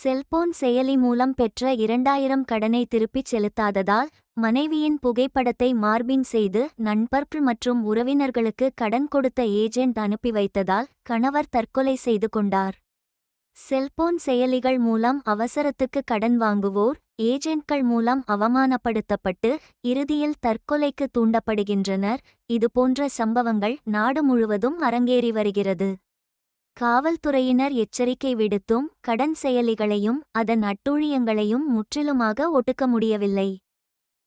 Cellphone செயலி மூலம் பெற்ற இரண்டாயிரம் கடனை திருப்பிச் செலுத்தாததால் மனைவியின் புகைப்படத்தை மார்பிங் செய்து நண்பர்கள் மற்றும் உறவினர்களுக்கு கடன் கொடுத்த ஏஜென்ட் அனுப்பி வைத்ததால் கணவர் தற்கொலை செய்து கொண்டார். செல்போன் செயலிகள் மூலம் அவசரத்துக்கு கடன் வாங்குவோர் ஏஜென்ட்கள் மூலம் அவமானப்படுத்தப்பட்டு இறுதியில் தற்கொலைக்கு தூண்டப்படுகின்றனர். இதுபோன்ற சம்பவங்கள் நாடு முழுவதும் அரங்கேறி வருகிறது. காவல்துறையினர் எச்சரிக்கை விடுத்தும் கடன் செயலிகளையும் அதன் அட்டூழியங்களையும் முற்றிலுமாக ஒடுக்க முடியவில்லை.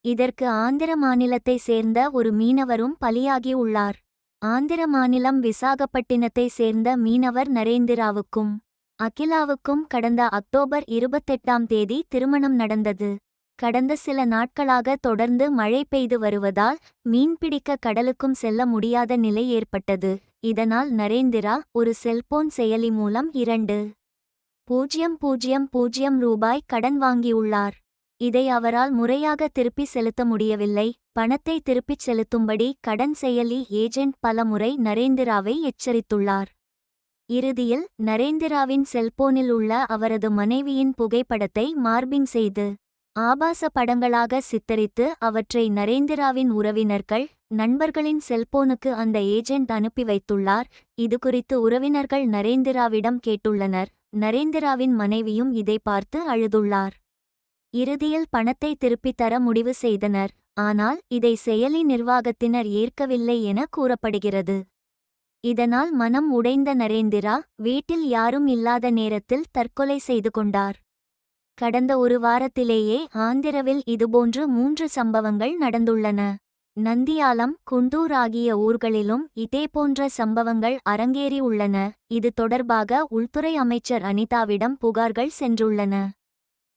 இதற்கு ஆந்திர மாநிலத்தை சேர்ந்த ஒரு மீனவரும் பலியாகி உள்ளார். ஆந்திர மாநிலம் விசாகப்பட்டினத்தை சேர்ந்த மீனவர் நரேந்திராவுக்கும் அகிலாவுக்கும் கடந்த அக்டோபர் இருபத்தெட்டாம் தேதி திருமணம் நடந்தது. கடந்த சில நாட்களாக தொடர்ந்து மழை பெய்து வருவதால் மீன்பிடிக்க கடலுக்கும் செல்ல முடியாத நிலை ஏற்பட்டது. இதனால் நரேந்திரா ஒரு செல்போன் செயலி மூலம் இரண்டு பூஜ்யம் பூஜ்யம் பூஜ்யம் ரூபாய் கடன் வாங்கியுள்ளார். இதை அவரால் முறையாக திருப்பி செலுத்த முடியவில்லை. பணத்தை திருப்பிச் செலுத்தும்படி கடன் செயலி ஏஜென்ட் பலமுறை நரேந்திராவை எச்சரித்துள்ளார். இறுதியில் நரேந்திராவின் செல்போனில் உள்ள அவரது மனைவியின் புகைப்படத்தை மார்பிங் செய்து ஆபாச படங்களாக சித்தரித்து அவற்றை நரேந்திராவின் உறவினர்கள் நண்பர்களின் செல்போனுக்கு அந்த ஏஜென்ட் அனுப்பி வைத்துள்ளார். இதுகுறித்து உறவினர்கள் நரேந்திராவிடம் கேட்டுள்ளனர். நரேந்திராவின் மனைவியும் இதை பார்த்து அழுதுள்ளார். இறுதியில் பணத்தை திருப்பித் தர முடிவு செய்தனர். ஆனால் இதை செயலி நிர்வாகத்தினர் ஏற்கவில்லை என கூறப்படுகிறது. இதனால் மனம் உடைந்த நரேந்திரா வீட்டில் யாரும் இல்லாத நேரத்தில் தற்கொலை செய்து கொண்டார். கடந்த ஒரு வாரத்திலேயே ஆந்திரவில் இதுபோன்று மூன்று சம்பவங்கள் நடந்துள்ளன. நந்தியாலம் குண்டூர் ஆகிய ஊர்களிலும் இதேபோன்ற சம்பவங்கள் அரங்கேறி உள்ளன. இது தொடர்பாக உள்துறை அமைச்சர் அனிதாவிடம் புகார்கள் சென்றுள்ளன.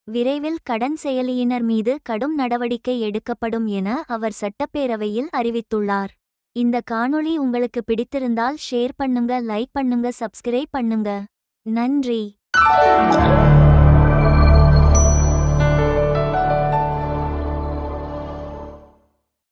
விரைவில் கடன் செயலியினர் மீது கடும் நடவடிக்கை எடுக்கப்படும் என அவர் சட்டப்பேரவையில் அறிவித்துள்ளார். இந்த காணொளி உங்களுக்கு பிடித்திருந்தால் ஷேர் பண்ணுங்க லைக் பண்ணுங்க சப்ஸ்கிரைப் பண்ணுங்க. நன்றி.